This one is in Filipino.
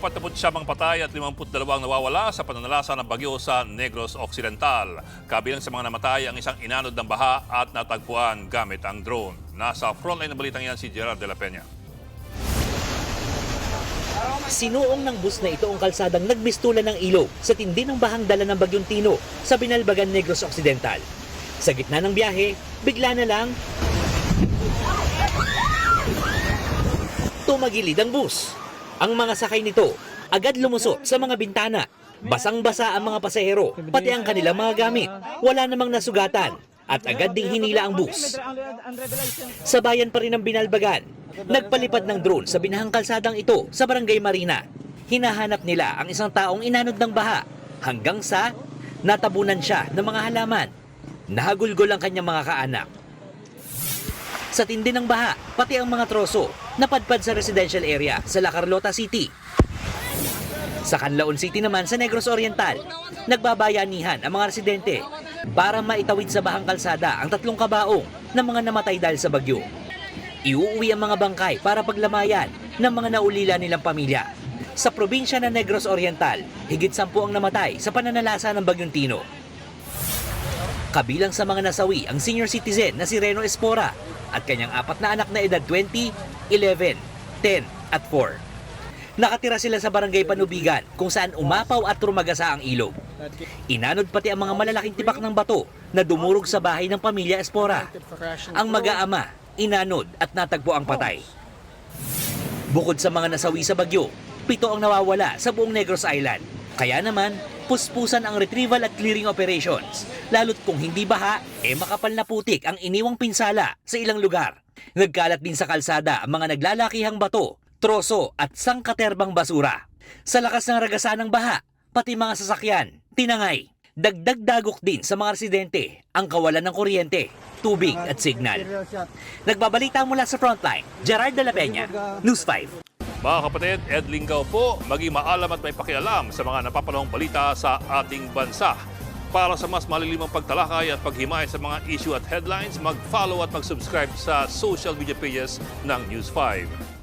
49 patay at 52 nawawala sa pananalasa ng bagyo sa Negros Occidental. Kabilang sa mga namatay ang isang inanod ng baha at natagpuan gamit ang drone. Nasa frontline ng balitang yan si Gerard de la Peña. Sinuong ng bus na ito ang kalsadang nagbistulan ng ilog sa tindi ng bahang dala ng Bagyong Tino sa Binalbagan Negros Occidental. Sa gitna ng biyahe, bigla na lang tumagilid ang bus. Ang mga sakay nito agad lumusot sa mga bintana. Basang-basa ang mga pasahero, pati ang kanilang mga gamit. Wala namang nasugatan at agad ding hinila ang bus. Sa bayan pa rin ng Binalbagan, nagpalipad ng drone sa binahang kalsadang ito sa Barangay Marina. Hinahanap nila ang isang taong inanod ng baha hanggang sa natabunan siya ng mga halaman. Nahagulgol ang kanyang mga kaanak. Sa tindi ng baha, pati ang mga troso napadpad sa residential area sa La Carlota City. Sa Canlaon City naman sa Negros Oriental, nagbabayanihan ang mga residente para maitawid sa bahang kalsada ang tatlong kabaong ng mga namatay dahil sa bagyo. Iuuwi ang mga bangkay para paglamayan ng mga naulila nilang pamilya. Sa probinsya ng Negros Oriental, higit sampu ang namatay sa pananalasa ng Bagyong Tino. Kabilang sa mga nasawi ang senior citizen na si Reno Espora at kanyang apat na anak na edad 20, 11, 10 at 4. Nakatira sila sa barangay Panubigan kung saan umapaw at rumagasa ang ilog. Inanod pati ang mga malalaking tibak ng bato na dumurog sa bahay ng pamilya Espora. Ang mag-aama, inanod at natagpo ang patay. Bukod sa mga nasawi sa bagyo, pito ang nawawala sa buong Negros Island. Kaya naman, puspusan ang retrieval at clearing operations. Lalo't kung hindi baha, eh makapal na putik ang iniwang pinsala sa ilang lugar. Nagkalat din sa kalsada ang mga naglalakihang bato, troso at sangkaterbang basura. Sa lakas ng ragasa ng baha, pati mga sasakyan, tinangay. Dagdag dagok din sa mga residente ang kawalan ng kuryente, tubig at signal. Nagbabalita mula sa Frontline, Gerard de la Peña, News 5. Mga kapatid, Ed Lingaw po, maging maalam at may pakialam sa mga napapanahong balita sa ating bansa. Para sa mas malilimang pagtalakay at paghimay sa mga issue at headlines, mag-follow at mag-subscribe sa social media pages ng News 5.